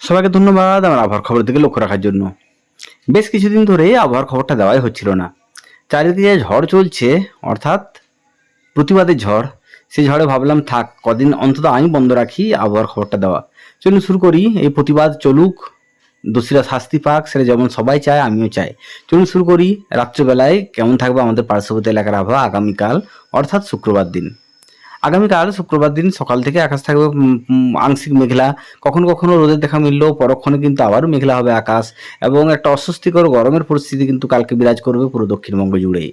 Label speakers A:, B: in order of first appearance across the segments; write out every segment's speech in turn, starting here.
A: সবাইকে ধন্যবাদ আমার আবহাওয়ার খবর দিকে লক্ষ্য রাখার জন্য। বেশ কিছুদিন ধরে আবহাওয়ার খবরটা দেওয়াই হচ্ছিল না। চারিদিকে ঝড় চলছে, অর্থাৎ প্রতিবাদের ঝড় সেই ঝড়ে ভাবলাম, থাক, কদিন অন্তত আমি বন্ধ রাখি আবহাওয়ার খবরটা দেওয়া। চলুন শুরু করি, এই প্রতিবাদ চলুক, দোষীরা শাস্তি পাক, সেটা যেমন সবাই চায়, আমিও চাই। চলুন শুরু করি, রাত্রেবেলায় কেমন থাকবে আমাদের পার্শ্ববর্তী এলাকার আবহাওয়া আগামীকাল, অর্থাৎ শুক্রবার দিন। আগামীকাল শুক্রবার দিন সকাল থেকে আকাশ থাকবে আংশিক মেঘলা। কখনো কখনো রোদের দেখা মিললেও পরক্ষণে কিন্তু আবারও মেঘলা হবে আকাশ এবং একটা অস্বস্তিকর গরমের পরিস্থিতি কিন্তু কালকে বিরাজ করবে পুরো দক্ষিণবঙ্গ জুড়ে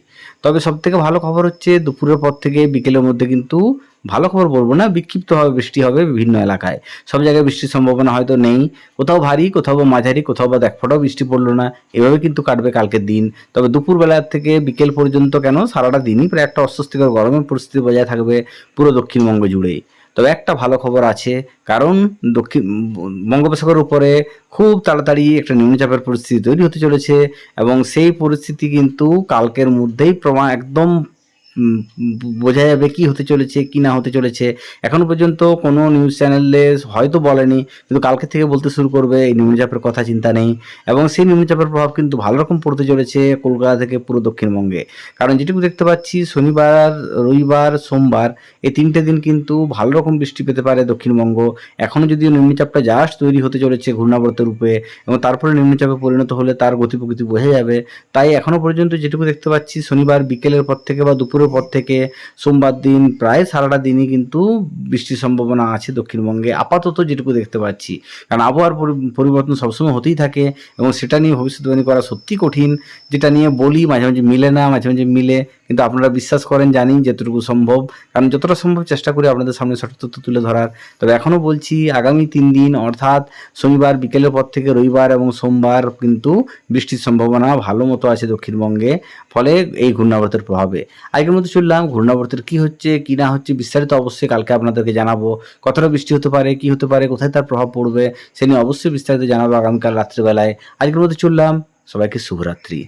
A: তবে সবথেকে ভালো খবর হচ্ছে, দুপুরের পর থেকে বিকেলের মধ্যে কিন্তু ভালো খবর বলব না বিক্ষিপ্তভাবে বৃষ্টি হবে বিভিন্ন এলাকায়। সব জায়গায় বৃষ্টির সম্ভাবনা হয়তো নেই। কোথাও ভারী, কোথাও বা মাঝারি, কোথাও বা দেখ ফোটাও বৃষ্টি পড়ল না। এভাবে কিন্তু কাটবে কালকের দিন। তবে দুপুরবেলা থেকে বিকেল পর্যন্ত কেন? সারাটা দিনই প্রায় একটা অস্বস্তিকর গরমের পরিস্থিতি বজায় থাকবে পুরো দক্ষিণবঙ্গ জুড়েই তবে একটা ভালো খবর আছে, কারণ দক্ষিণ, বঙ্গোপসাগরের উপরে খুব তাড়াতাড়ি একটা নিম্নচাপের পরিস্থিতি তৈরি হতে চলেছে এবং সেই পরিস্থিতি কিন্তু কালকের মধ্যেই প্রমাণ একদম বোঝা যাবে কি হতে চলেছে, কি না হতে চলেছে। এখনও পর্যন্ত কোনো নিউজ চ্যানেলে হয়তো বলেনি, কিন্তু কালকে থেকে বলতে শুরু করবে, এই নিম্নচাপের কথা চিন্তা নেই। এবং সেই নিম্নচাপের প্রভাব কিন্তু ভালো রকম পড়তে চলেছে কলকাতা থেকে পুরো দক্ষিণবঙ্গে। কারণ যেটুকু দেখতে পাচ্ছি, শনিবার, রবিবার, সোমবার, এই তিনটে দিন কিন্তু ভালো রকম বৃষ্টি পেতে পারে দক্ষিণবঙ্গ। এখনও যদিও নিম্নচাপটা জাস্ট তৈরি হতে চলেছে ঘূর্ণাবর্তের রূপে, এবং তারপরে নিম্নচাপে পরিণত হলে তার গতি প্রকৃতি বোঝা যাবে। তাই এখনও পর্যন্ত যেটুকু দেখতে পাচ্ছি, শনিবার বিকেলের পর থেকে বা দুপুরের পর থেকে সোমবার দিন, প্রায় সারাটা দিনই কিন্তু বৃষ্টির সম্ভাবনা আছে দক্ষিণবঙ্গে। আপাতত যেটুকু দেখতে পাচ্ছি, কারণ আবহাওয়ার পরিবর্তন সবসময় হতেই থাকে এবং সেটা নিয়ে ভবিষ্যৎবাণী করা সত্যি কঠিন, যেটা নিয়ে বলি মাঝে মাঝে মিলে না, মাঝে মাঝে মিলে, কিন্তু আপনারা বিশ্বাস করেন, জানি যতটুকু সম্ভব। কারণ যতটা সম্ভব চেষ্টা করি আপনাদের সামনে সঠিক তথ্য তুলে ধরার। তবে এখনও বলছি, আগামী তিন দিন, অর্থাৎ শনিবার বিকেলের পর থেকে রবিবার এবং সোমবার কিন্তু বৃষ্টির সম্ভাবনা ভালো মতো আছে দক্ষিণবঙ্গে, ফলে এই ঘূর্ণাবর্তের প্রভাবে। আজকের মধ্যে চললাম ঘূর্ণাবর্তের কি হচ্ছে, কি না হচ্ছে, বিস্তারিত অবশ্যই কালকে আপনাদেরকে জানাব। কতটা বৃষ্টি হতে পারে, কি হতে পারে, কোথায় তার প্রভাব পড়বে, সে নিয়ে অবশ্যই বিস্তারিত জানাব আগামীকাল রাত্রিবেলায়। আজকের মধ্যে চললাম সবাইকে শুভরাত্রি।